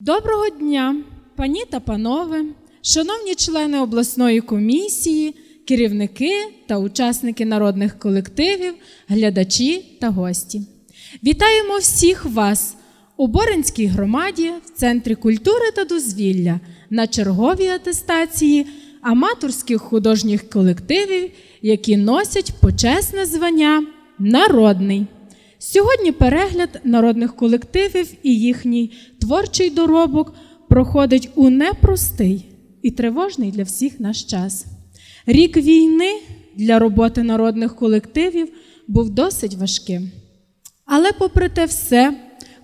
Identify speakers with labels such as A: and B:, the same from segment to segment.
A: Доброго дня, пані та панове, шановні члени обласної комісії, керівники та учасники народних колективів, глядачі та гості. Вітаємо всіх вас у Боринській громаді в Центрі культури та дозвілля на черговій атестації аматорських художніх колективів, які носять почесне звання Народний. Сьогодні перегляд народних колективів і їхній творчий доробок проходить у непростий і тривожний для всіх наш час. Рік війни для роботи народних колективів був досить важким. Але, попри те все,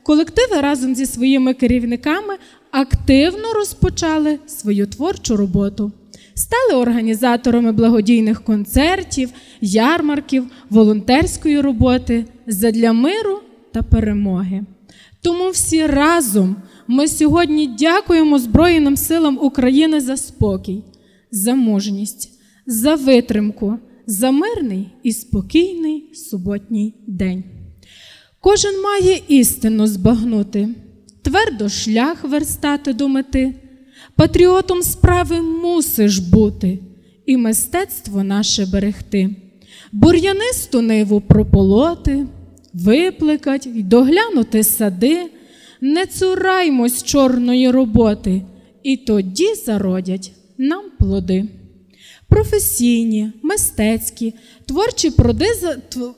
A: колективи разом зі своїми керівниками активно розпочали свою творчу роботу, стали організаторами благодійних концертів, ярмарків, волонтерської роботи задля миру та перемоги. Тому всі разом ми сьогодні дякуємо Збройним силам України за спокій, за мужність, за витримку, за мирний і спокійний суботній день. Кожен має істину збагнути, твердо шлях верстати до мети. Патріотом справи мусиш бути, і мистецтво наше берегти. Бур'янисту ниву прополоти, виплекать й доглянути сади, не цураймось чорної роботи, і тоді зародять нам плоди. Професійні, мистецькі, творчі проди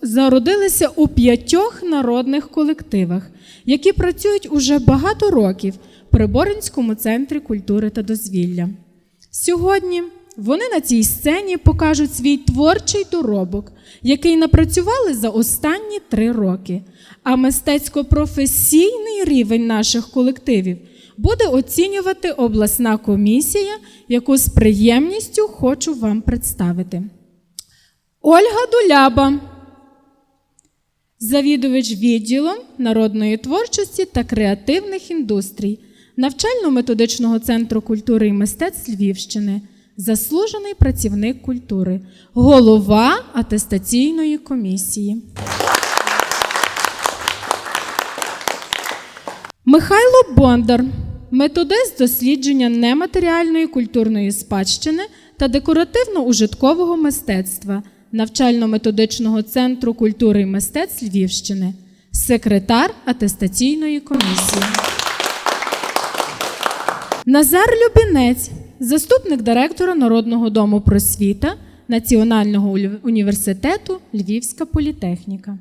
A: зародилися у п'ятьох народних колективах, які працюють уже багато років при Боринському центрі культури та дозвілля. Сьогодні вони на цій сцені покажуть свій творчий доробок, який напрацювали за останні три роки. А мистецько-професійний рівень наших колективів буде оцінювати обласна комісія, яку з приємністю хочу вам представити. Ольга Дуляба, завідувач відділом народної творчості та креативних індустрій навчально-методичного центру культури і мистецтв Львівщини, заслужений працівник культури, голова атестаційної комісії. Михайло Бондар, методист дослідження нематеріальної культурної спадщини та декоративно-ужиткового мистецтва навчально-методичного центру культури і мистецтв Львівщини, секретар атестаційної комісії. Назар Любінець, заступник директора Народного дому просвіта Національного університету Львівська політехніка.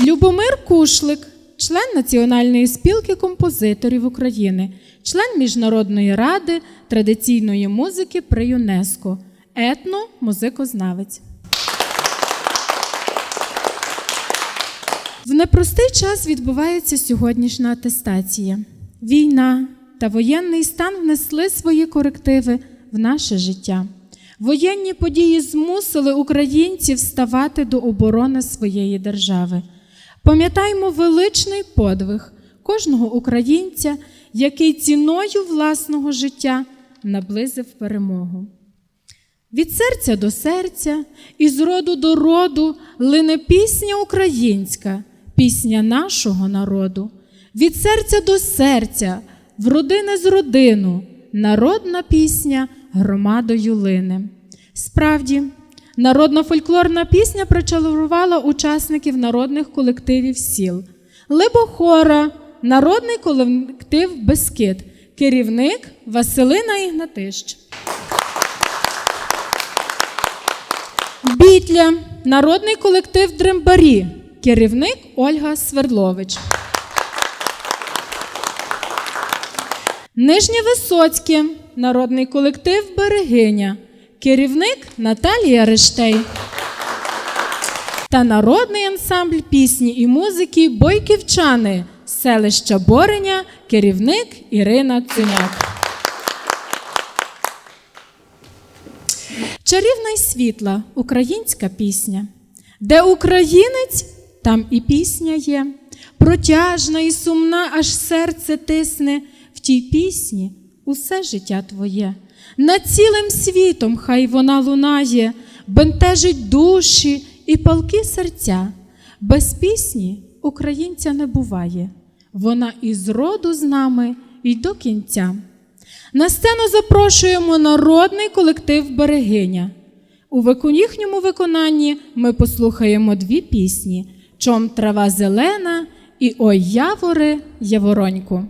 A: Любомир Кушлик, член Національної спілки композиторів України, член Міжнародної ради традиційної музики при ЮНЕСКО, етно-музикознавець. В непростий час відбувається сьогоднішня атестація. Війна та воєнний стан внесли свої корективи в наше життя. Воєнні події змусили українців ставати до оборони своєї держави. Пам'ятаймо величний подвиг кожного українця, який ціною власного життя наблизив перемогу. Від серця до серця і з роду до роду лине пісня українська, пісня нашого народу. Від серця до серця, в родини з родину, народна пісня громадою лине. Справді, народна фольклорна пісня причарувала учасників народних колективів сіл. Либохора, народний колектив Бескид, керівник Василина Ігнатищ. Бітля, народний колектив Дрембарі, керівник Ольга Свердлович. Нижнє Висоцьке, народний колектив Берегиня, керівник Наталія Рештей. Та народний ансамбль пісні і музики Бойківчани, селища Бореня, керівник Ірина Цуняк. Чарівна й світла українська пісня. Де українець, там і пісня є. Протяжна і сумна, аж серце тисне. В тій пісні усе життя твоє. Над цілим світом хай вона лунає, бентежить душі і палки серця. Без пісні українця не буває. Вона із роду з нами і до кінця. На сцену запрошуємо народний колектив Берегиня. У їхньому виконанні ми послухаємо дві пісні: Чом трава зелена і Ой явори, явороньку.